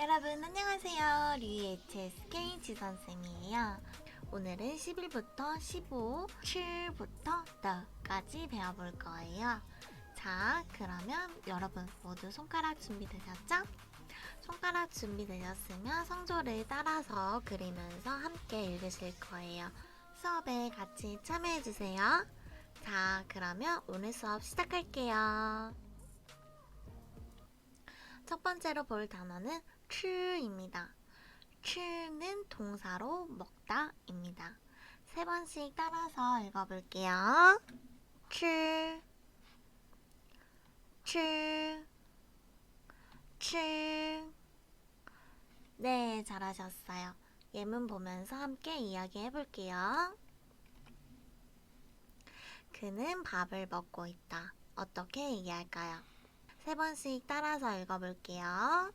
여러분 안녕하세요. 류의 HSK 지선쌤이에요. 오늘은 11부터 15, 7부터 너까지 배워볼 거예요. 자, 그러면 여러분 모두 손가락 준비되셨죠? 손가락 준비되셨으면 성조를 따라서 그리면서 함께 읽으실 거예요. 수업에 같이 참여해주세요. 자, 그러면 오늘 수업 시작할게요. 첫 번째로 볼 단어는 추입니다. 추는 동사로 먹다입니다. 세 번씩 따라서 읽어볼게요. 추, 추, 추. 네, 잘하셨어요. 예문 보면서 함께 이야기해 볼게요. 그는 밥을 먹고 있다. 어떻게 얘기할까요? 세 번씩 따라서 읽어볼게요.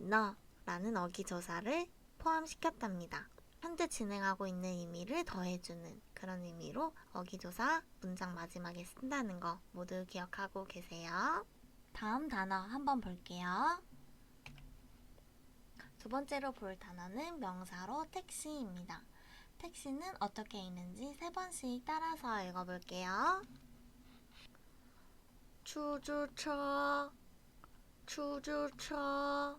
너라는 어기 조사를 포함시켰답니다. 현재 진행하고 있는 의미를 더해주는 그런 의미로 어기조사 문장 마지막에 쓴다는 거 모두 기억하고 계세요. 다음 단어 한번 볼게요. 두 번째로 볼 단어는 명사로 택시입니다. 택시는 어떻게 있는지 세 번씩 따라서 읽어볼게요. 주주차, 주주차.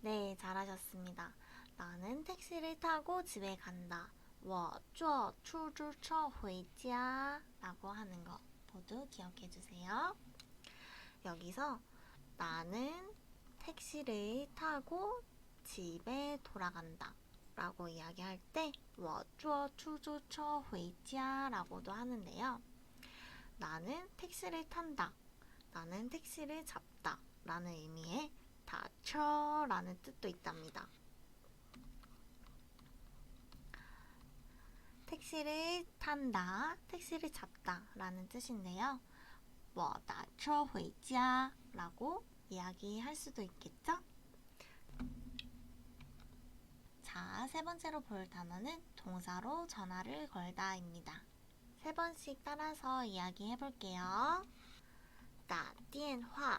네, 잘하셨습니다. 나는 택시를 타고 집에 간다. 我坐出租车回家 라고 하는 거 모두 기억해 주세요. 여기서 나는 택시를 타고 집에 돌아간다. 라고 이야기할 때, 我坐出租车回家 라고도 하는데요. 나는 택시를 탄다. 나는 택시를 잡다. 라는 의미의 다쳐 라는 뜻도 있답니다. 택시를 탄다, 택시를 잡다 라는 뜻인데요. 我打车回家 라고 이야기할 수도 있겠죠? 자, 세 번째로 볼 단어는 동사로 전화를 걸다입니다. 세 번씩 따라서 이야기해 볼게요. 打电话,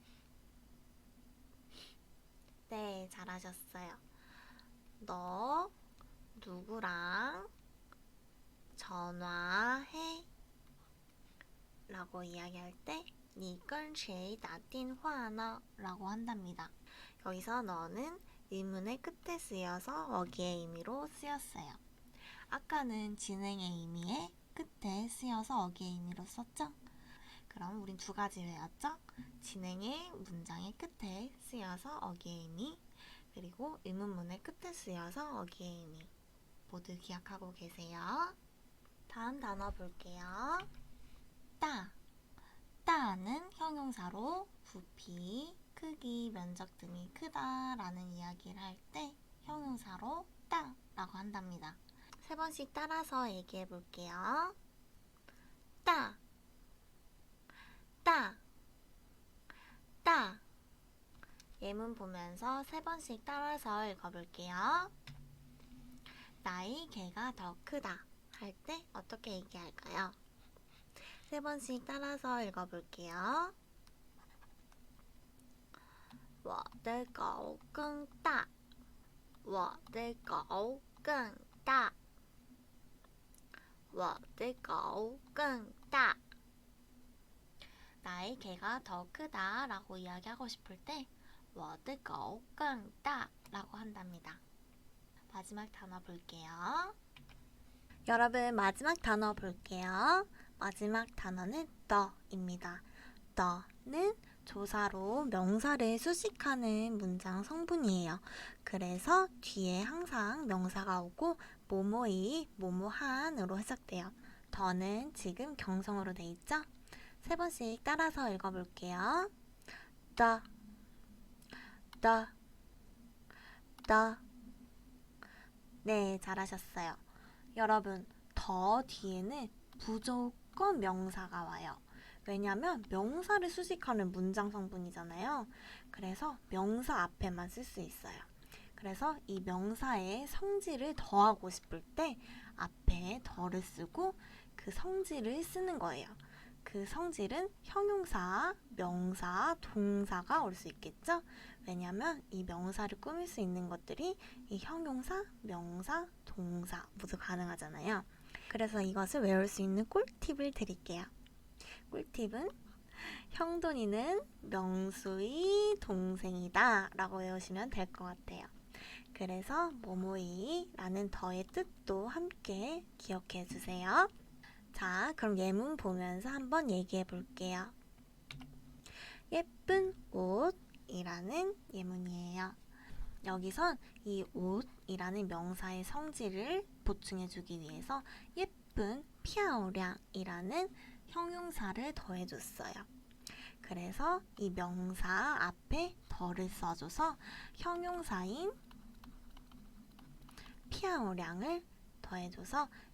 잘하셨어요. 너 누구랑 전화해? 라고 이야기할 때 니건 제이 나딘 화나 라고 한답니다. 여기서 너는 의문의 끝에 쓰여서 어기의 의미로 쓰였어요. 아까는 진행의 의미에 끝에 쓰여서 어기의 의미로 썼죠? 그럼 우린 두 가지 외웠죠? 진행의 문장의 끝에 쓰여서 어기의 의미, 그리고 의문문의 끝에 쓰여서 어기의 의미. 모두 기억하고 계세요. 다음 단어 볼게요. 따. 따는 형용사로 부피, 크기, 면적 등이 크다라는 이야기를 할 때 형용사로 따라고 한답니다. 세 번씩 따라서 얘기해 볼게요. 따, 따, 예문 보면서 세 번씩 따라서 읽어볼게요. 나의 개가 더 크다 할 때 어떻게 얘기할까요? 세 번씩 따라서 읽어볼게요. 我的狗更大，我的狗更大，我的狗更大。 나의 개가 더 크다라고 이야기하고 싶을 때 워드고 깡다 라고 한답니다. 마지막 단어 볼게요. 여러분 마지막 단어 볼게요. 마지막 단어는 더입니다. 더는 조사로 명사를 수식하는 문장 성분이에요. 그래서 뒤에 항상 명사가 오고 모모이 모모한으로 해석돼요. 더는 지금 경성으로 돼 있죠? 세 번씩 따라서 읽어볼게요. 더 더, 더. 네, 잘하셨어요. 여러분, 더 뒤에는 무조건 명사가 와요. 왜냐면 명사를 수식하는 문장 성분이잖아요. 그래서 명사 앞에만 쓸 수 있어요. 그래서 이 명사의 성질을 더하고 싶을 때 앞에 더를 쓰고 그 성질을 쓰는 거예요. 그 성질은 형용사, 명사, 동사가 올 수 있겠죠? 왜냐면 이 명사를 꾸밀 수 있는 것들이 이 형용사, 명사, 동사 모두 가능하잖아요. 그래서 이것을 외울 수 있는 꿀팁을 드릴게요. 꿀팁은 형돈이는 명수의 동생이다 라고 외우시면 될 것 같아요. 그래서 모모이라는 더의 뜻도 함께 기억해 주세요. 자, 그럼 예문 보면서 한번 얘기해 볼게요. 예쁜 옷이라는 예문이에요. 여기선 이 옷이라는 명사의 성질을 보충해 주기 위해서 예쁜 피아오량이라는 형용사를 더해 줬어요. 그래서 이 명사 앞에 더를 써줘서 형용사인 피아오량을 더해줘서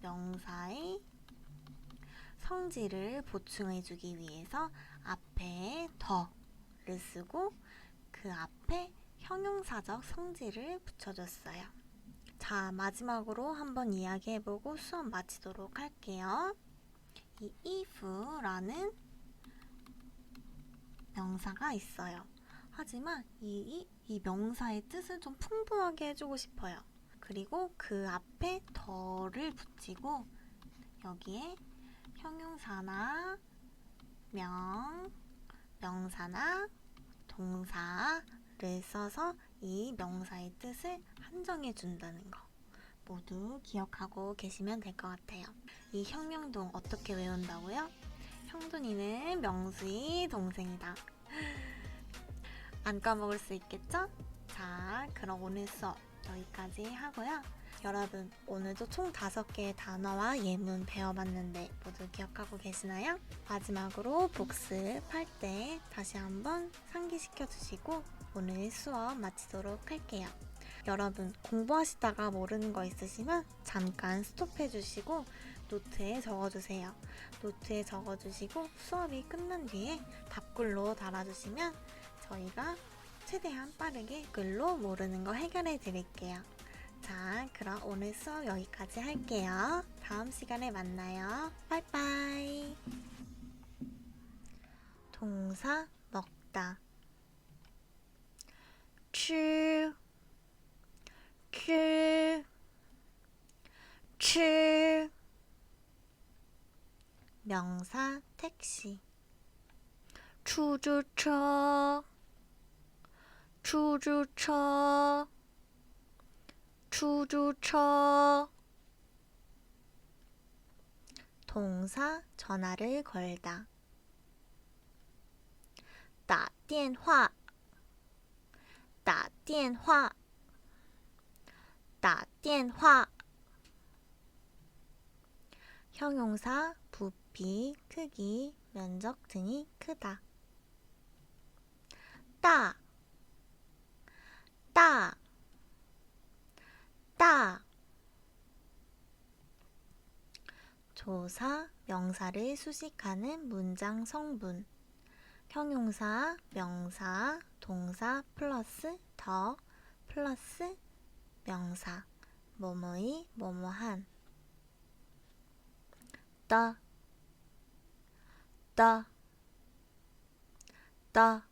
명사의 성질을 보충해주기 위해서 앞에 더를 쓰고 그 앞에 형용사적 성질을 붙여줬어요. 자, 마지막으로 한번 이야기해보고 수업 마치도록 할게요. 이 if라는 명사가 있어요. 하지만 이, 이, 이 명사의 뜻을 좀 풍부하게 해주고 싶어요. 그리고 그 앞에 더를 붙이고 여기에 형용사나 명, 명사나 동사를 써서 이 명사의 뜻을 한정해 준다는 거 모두 기억하고 계시면 될 것 같아요. 이 형명동 어떻게 외운다고요? 형돈이는 명수의 동생이다. 안 까먹을 수 있겠죠? 자, 그럼 오늘 수업 여기까지 하고요. 여러분, 오늘도 총 5개의 단어와 예문 배워봤는데 모두 기억하고 계시나요? 마지막으로 복습할 때 다시 한번 상기시켜 주시고 오늘 수업 마치도록 할게요. 여러분, 공부하시다가 모르는 거 있으시면 잠깐 스톱해 주시고 노트에 적어주세요. 노트에 적어주시고 수업이 끝난 뒤에 답글로 달아주시면 저희가 최대한 빠르게 글로 모르는 거 해결해 드릴게요. 자, 그럼 오늘 수업 여기까지 할게요. 다음 시간에 만나요. 빠이빠이. 동사 먹다. 吃吃吃 명사 택시 出租车 出租车出租车 동사 전화를 걸다 打电话打 电话打电话 형용사 부피, 크기, 면적 등이 크다. 따, 따, 따. 조사, 명사를 수식하는 문장 성분. 형용사, 명사, 동사 플러스 더 플러스 명사. 뭐뭐이, 뭐뭐한. 따, 따, 따.